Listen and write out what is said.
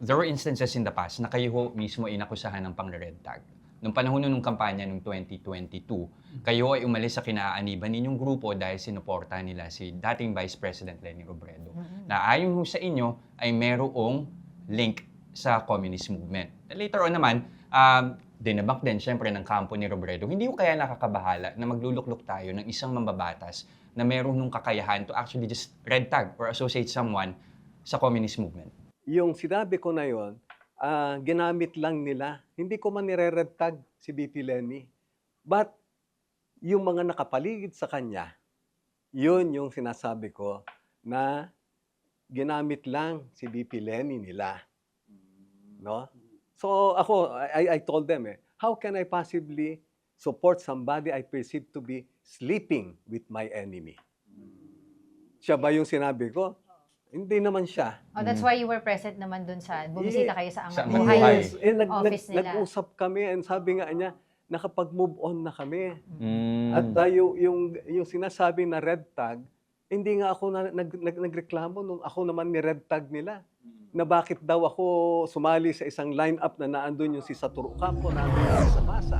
there were instances in the past na kayo ho mismo ay nakusahan ng pang-red tag. Nung panahon nung kampanya nung 2022, kayo ay umalis sa kinaaniban ninyong grupo dahil sinuporta nila si dating Vice President Lenny Robredo. Na ayon ho sa inyo ay merong link sa communist movement. Later on naman, um, dinabak din syempre ng kampo ni Robredo. Hindi ko kaya nakakabahala na magluluklok tayo ng isang mambabatas na meron nung kakayahan to actually just red tag or associate someone sa communist movement. Yung sinabi ko na yon, ah, ginamit lang nila. Hindi ko man nire-red tag si BP Lenny. But yung mga nakapaligid sa kanya, yun yung sinasabi ko na ginamit lang si BP Lenny nila. No? So ako, I, I told them eh, how can I possibly support somebody I perceive to be sleeping with my enemy? Siya ba yung sinabi ko? Hindi naman siya. Oh, that's why you were present naman dun sa, bumisita kayo sa Sa Angat Angat Buhay. Buhay. Yes, eh, nag, nag, office nila. nag-usap kami and sabi nga niya, nakapag-move on na kami. Mm. At uh, yung, yung, yung sinasabi na red tag, hindi nga ako na, nag, nag, nagreklamo nung ako naman ni red tag nila. Na bakit daw ako sumali sa isang line-up na naandun yung si Saturo Campo, naandun yung sa masa.